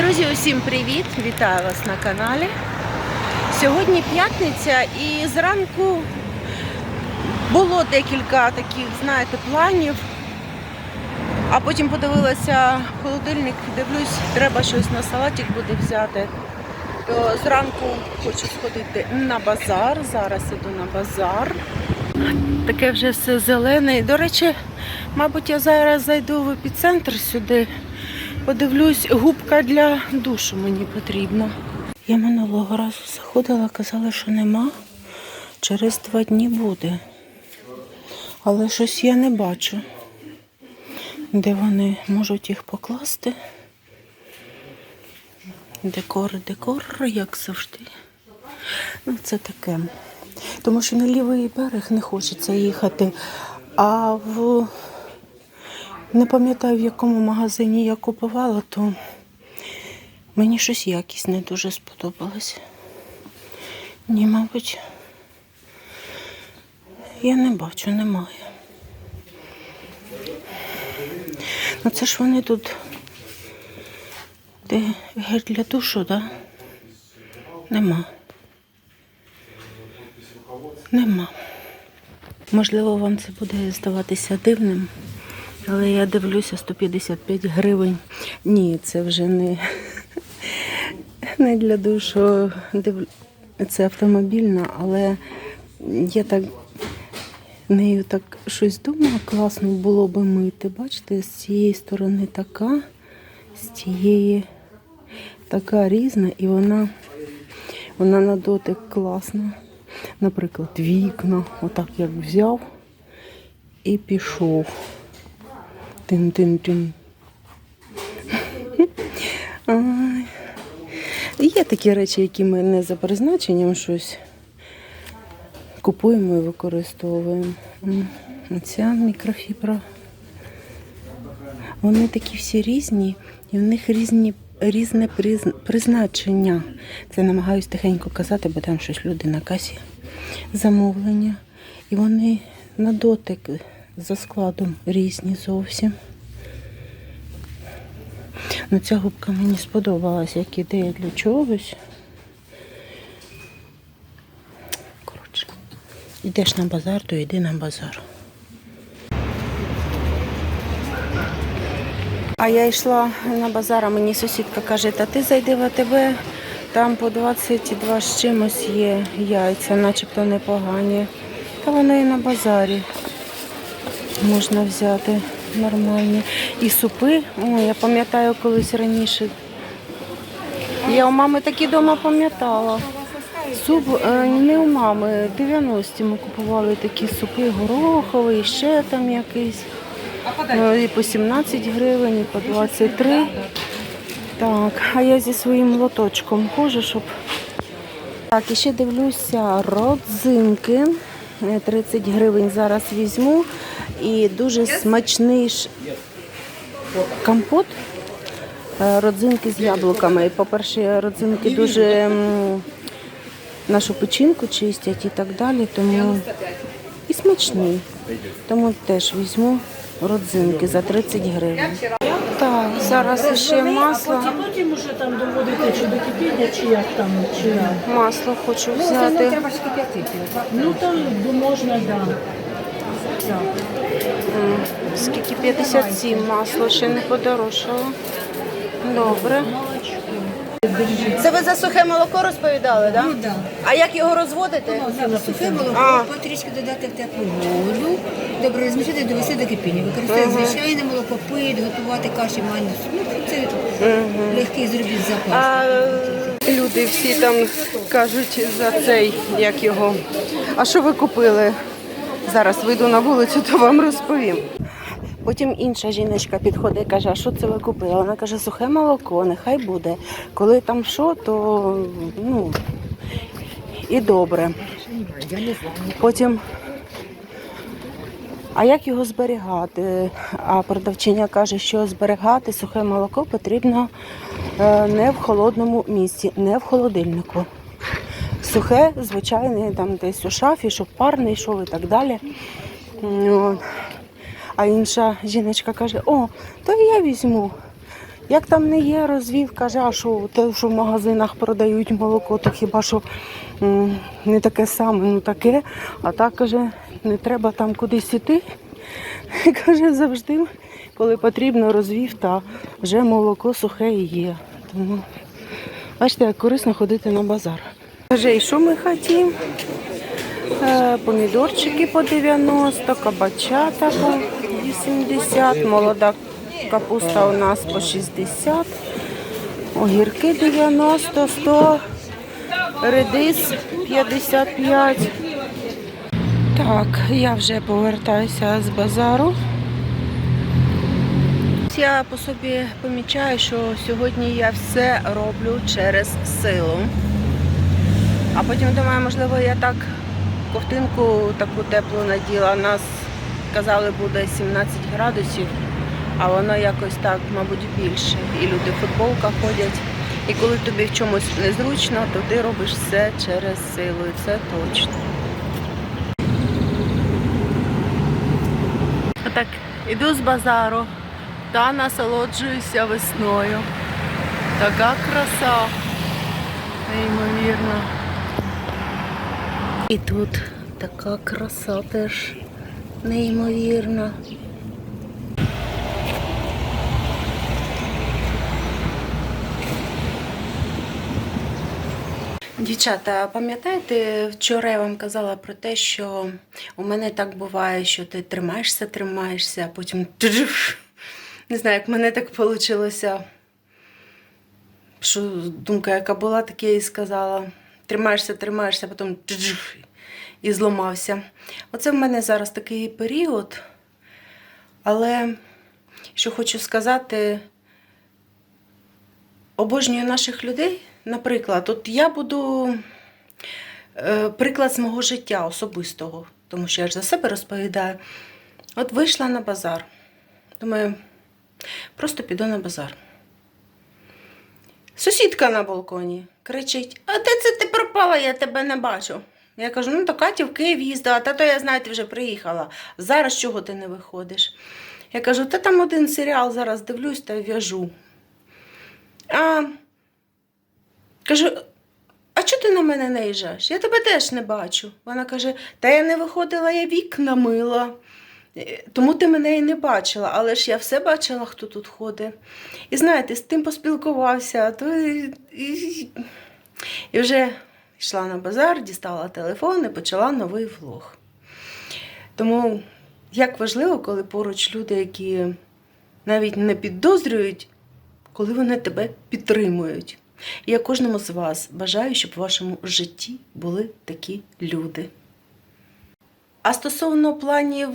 Друзі, усім привіт! Вітаю вас на каналі. Сьогодні п'ятниця і зранку було декілька таких, знаєте, планів. А потім подивилася холодильник, дивлюсь, треба щось на салатик буде взяти. То зранку хочу сходити на базар. Зараз іду на базар. Таке вже все зелене. До речі, мабуть, я зараз зайду в епіцентр сюди. Подивлюсь, губка для душу мені потрібна. Я минулого разу заходила, казала, що нема. Через два дні буде. Але щось я не бачу, де вони можуть їх покласти. Декор, декор, як завжди. Ну, це таке. Тому що на лівий берег не хочеться їхати. А в не пам'ятаю, в якому магазині я купувала, то мені щось якість не дуже сподобалось. Ні, мабуть, я не бачу, немає. Ну це ж вони тут, де гель для душу, так? Да? Нема. Нема. Можливо, вам це буде здаватися дивним. Але я дивлюся 155 гривень. Ні, це вже не, не для душу. Це автомобільна, але я так нею так щось думала, класно було би мити. Бачите, з цієї сторони така, з цієї така різна, і вона, вона на дотик класна. Наприклад, вікна, отак як взяв і пішов. Тин-тин-тин. Є такі речі, які ми не за призначенням щось купуємо і використовуємо. М, Оця мікрофібра. Вони такі всі різні, і в них різні, різне призначення. Це намагаюсь тихенько казати, бо там щось люди на касі замовлення. І вони на дотик за складом різні зовсім. Ну, ця губка мені сподобалась, як ідея для чогось. Коротше, йдеш на базар, то йди на базар. А я йшла на базар, а мені сусідка каже, та ти зайди в АТБ, там по 22 з чимось є яйця, начебто непогані. Та воно і на базарі можна взяти нормальні. І супи. Ой, я пам'ятаю колись раніше. Я у мами такі вдома пам'ятала. Суп е, не у мами, 90-ті ми купували такі супи гороховий, ще там якийсь. Е, І по 17 гривень, і по 23. Так, а я зі своїм лоточком хожу, щоб. Так, і ще дивлюся родзинки. Е, 30 гривень зараз візьму. І дуже смачний компот. Е, Родзинки з яблуками. По-перше, родзинки дуже нашу печінку чистять і так далі, тому і смачний. Тому теж візьму родзинки за 30 гривень. Так, зараз ще масло. А потім уже там доводити чи до кипіння, чи як там, чи як. Масло хочу взяти. Ну там ну, можна, да. Так. Скільки 57 масло ще не подорожчало. Добре. Це ви за сухе молоко розповідали, так? Ну, да. А як його розводити? Сухе молоко, А. потрішки додати в теплу воду, добре розмішати, довести до кипіння. Використовувати звичайне молоко, пить, готувати каші, маню. Ну, це легкий зробіть запас. А люди всі там кажуть за цей, як його. А що ви купили? Зараз вийду на вулицю, то вам розповім. Потім інша жіночка підходить і каже, а що це ви купили? Вона каже, сухе молоко, нехай буде. Коли там що, то ну, і добре. Потім, а як його зберігати? А продавчиня каже, що зберігати сухе молоко потрібно е, не в холодному місці, не в холодильнику. Сухе, звичайне, там десь у шафі, щоб пар не йшов і так далі. От. А інша жіночка каже, о, то я візьму. Як там не є, розвів, каже, а що те, що в магазинах продають молоко, то хіба що не таке саме, ну таке. А так каже, не треба там кудись іти. Каже, завжди, коли потрібно, розвів, та вже молоко сухе і є. Тому бачите, як корисно ходити на базар. Каже, і що ми хотімо? Е, Помідорчики по 90, кабачата по 80, молода капуста у нас по 60, огірки 90, 100, редис 55. Так, я вже повертаюся з базару. Я по собі помічаю, що сьогодні я все роблю через силу. А потім думаю, можливо, я так ковтинку таку теплу наділа. Нас казали, буде 17 градусів, а воно якось так, мабуть, більше. І люди в футболках ходять. І коли тобі в чомусь незручно, то ти робиш все через силу, і це точно. Отак, іду з базару та насолоджуюся весною. Така краса, неймовірна. І тут така краса теж неймовірна. Дівчата, пам'ятаєте, вчора я вам казала про те, що у мене так буває, що ти тримаєшся, тримаєшся, а потім не знаю, як мене так вийшло. Що думка, яка була, так я і сказала. Тримаєшся, тримаєшся, потім і зламався. Оце в мене зараз такий період. Але що хочу сказати, обожнюю наших людей. Наприклад, от я буду е, приклад з мого життя особистого, тому що я ж за себе розповідаю. От вийшла на базар. Думаю, просто піду на базар. Сусідка на балконі кричить: А пропала? Я тебе не бачу. Я кажу, ну то Катя в Київ їздила, та то я знаю, ти вже приїхала. Зараз чого ти не виходиш? Я кажу, та там один серіал зараз дивлюсь та в'яжу. А кажу, а чого ти на мене не їжджаєш? Я тебе теж не бачу. Вона каже, та я не виходила, я вікна мила. Е, Тому ти мене і не бачила, але ж я все бачила, хто тут ходить. І знаєте, з тим поспілкувався, то і, і, і вже йшла на базар, дістала телефон і почала новий влог. Тому як важливо, коли поруч люди, які навіть не підозрюють, коли вони тебе підтримують. І я кожному з вас бажаю, щоб в вашому житті були такі люди. А стосовно планів,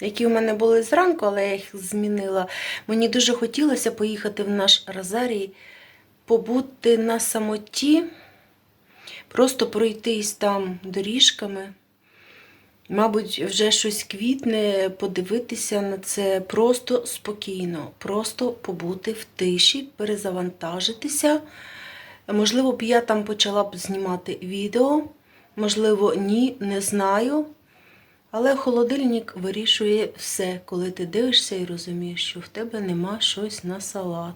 які у мене були зранку, але я їх змінила, мені дуже хотілося поїхати в наш Розарій, побути на самоті, просто пройтись там доріжками. Мабуть, вже щось квітне, подивитися на це просто спокійно, просто побути в тиші, перезавантажитися. Можливо, б я там почала б знімати відео, можливо, ні, не знаю. Але холодильник вирішує все, коли ти дивишся і розумієш, що в тебе нема щось на салат.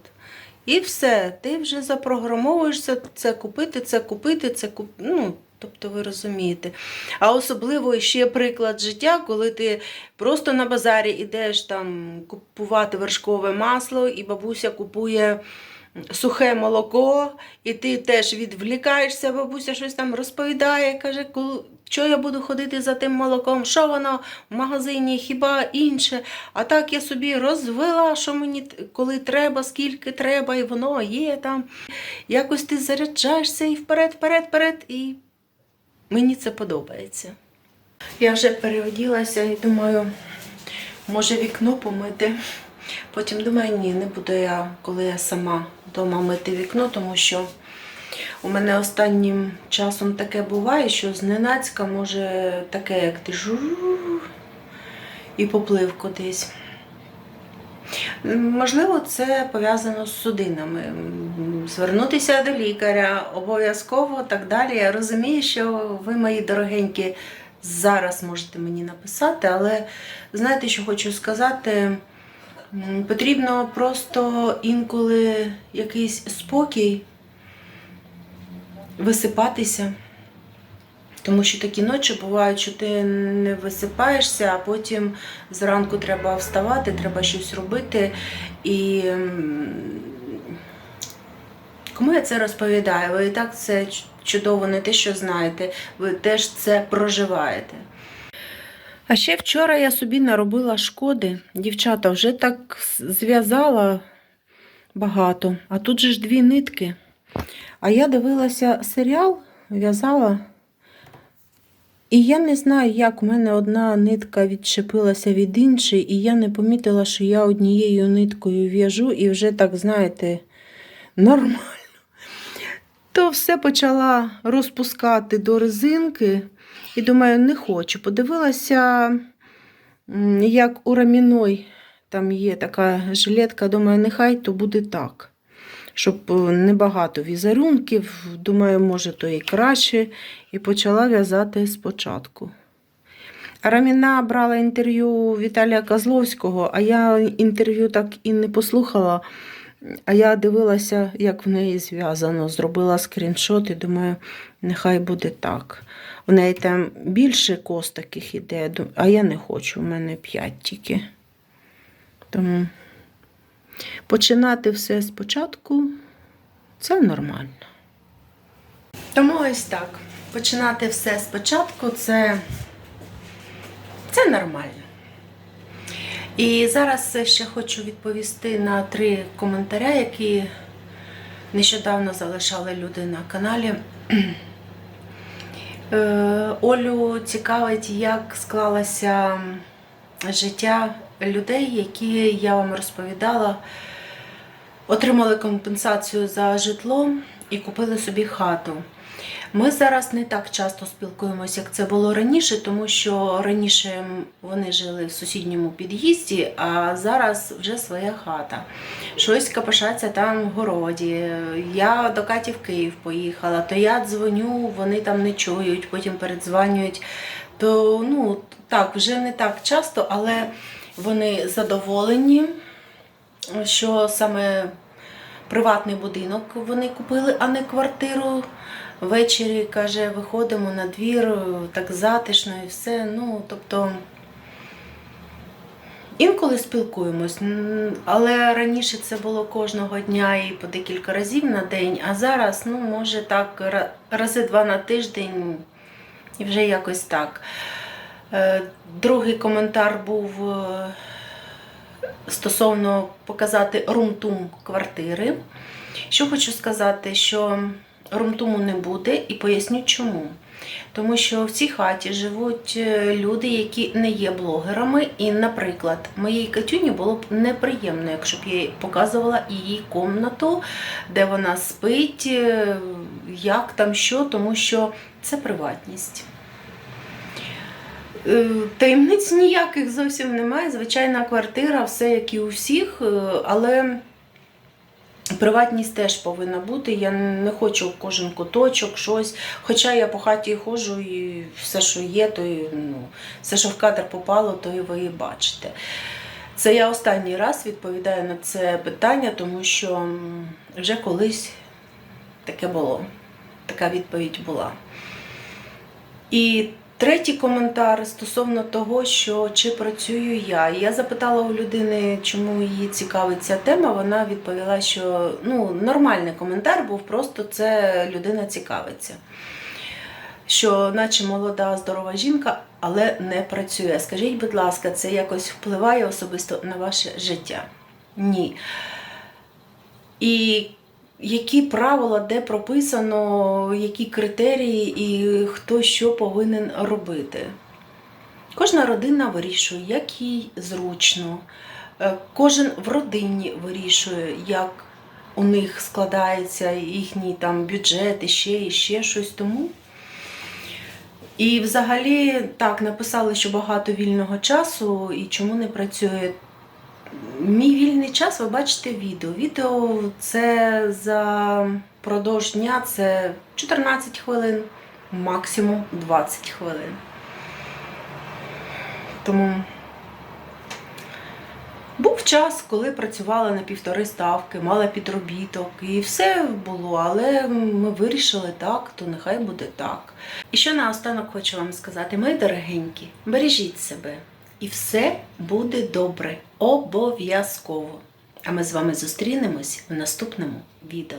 І все, ти вже запрограмовуєшся це купити, це купити, це купити. ну, тобто ви розумієте. А особливо ще приклад життя, коли ти просто на базарі йдеш там купувати вершкове масло, і бабуся купує сухе молоко, і ти теж відвлікаєшся, бабуся щось там розповідає, каже, «Коли- що я буду ходити за тим молоком, що воно в магазині, хіба інше. А так я собі розвела, що мені коли треба, скільки треба, і воно є там. Якось ти заряджаєшся і вперед, вперед, вперед, і мені це подобається. Я вже переоділася і думаю, може вікно помити. Потім думаю, ні, не буду я, коли я сама вдома мити вікно, тому що у мене останнім часом таке буває, що зненацька може таке, як ти жу і поплив кудись. Можливо, це пов'язано з судинами. Звернутися до лікаря обов'язково так далі. Я розумію, що ви, мої дорогенькі, зараз можете мені написати, але знаєте, що хочу сказати? Потрібно просто інколи якийсь спокій, висипатися. Тому що такі ночі бувають, що ти не висипаєшся, а потім зранку треба вставати, треба щось робити. І кому я це розповідаю? Ви і так це чудово не те, що знаєте, ви теж це проживаєте. А ще вчора я собі наробила шкоди. Дівчата вже так зв'язала багато, а тут же ж дві нитки. А я дивилася серіал, в'язала. І я не знаю, як в мене одна нитка відчепилася від іншої, і я не помітила, що я однією ниткою в'яжу і вже так, знаєте, нормально. То все почала розпускати до резинки. І думаю, не хочу. Подивилася, як у раміной там є така жилетка, думаю, нехай то буде так. Щоб е, небагато візерунків, думаю, може, то і краще. І почала в'язати спочатку. Раміна брала інтерв'ю Віталія Козловського, а я інтерв'ю так і не послухала. А я дивилася, як в неї зв'язано, зробила скріншот і думаю, нехай буде так. У неї там більше кос таких іде, а я не хочу, у мене 5 тільки. Тому починати все спочатку це нормально. Тому ось так. Починати все спочатку це, це нормально. І зараз ще хочу відповісти на три коментаря, які нещодавно залишали люди на каналі. Е, Олю цікавить, як склалося життя людей, які я вам розповідала, отримали компенсацію за житло і купили собі хату. Ми зараз не так часто спілкуємося, як це було раніше, тому що раніше вони жили в сусідньому під'їзді, а зараз вже своя хата. Щось капошаться там в городі. Я до Каті в Київ поїхала, то я дзвоню, вони там не чують, потім передзванюють. То ну так, вже не так часто, але вони задоволені, що саме приватний будинок вони купили, а не квартиру. Ввечері, каже, виходимо на двір, так затишно і все. Ну, тобто, інколи спілкуємось, але раніше це було кожного дня і по декілька разів на день, а зараз, ну, може так, рази два на тиждень і вже якось так. Е, Другий коментар був е, стосовно показати румтум квартири. Що хочу сказати, що румтуму не буде і поясню чому. Тому що в цій хаті живуть е, люди, які не є блогерами. І, наприклад, моїй Катюні було б неприємно, якщо б я показувала її комнату, де вона спить, е, як там що, тому що це приватність. Е, Таємниць ніяких зовсім немає. Звичайна квартира, все як і у всіх, е, але приватність теж повинна бути. Я не хочу кожен куточок, щось. Хоча я по хаті ходжу і все, що є, то і, ну, все, що в кадр попало, то і ви і бачите. Це я останній раз відповідаю на це питання, тому що вже колись таке було. Така відповідь була. І третій коментар стосовно того, що чи працюю я. Я запитала у людини, чому її цікавить ця тема. Вона відповіла, що ну, нормальний коментар був, просто це людина цікавиться. Що, наче молода, здорова жінка, але не працює. Скажіть, будь ласка, це якось впливає особисто на ваше життя? Ні. І які правила, де прописано, які критерії і хто що повинен робити. Кожна родина вирішує, як їй зручно. Е, Кожен в родині вирішує, як у них складається їхній там бюджет і ще, і ще щось тому. І взагалі так написали, що багато вільного часу і чому не працює. Мій вільний час ви бачите відео. Відео це за продовж дня це 14 хвилин, максимум 20 хвилин. Тому був час, коли працювала на півтори ставки, мала підробіток і все було, але ми вирішили так, то нехай буде так. І що наостанок хочу вам сказати, мої дорогенькі, бережіть себе. І все буде добре. Обов'язково! А ми з вами зустрінемось в наступному відео.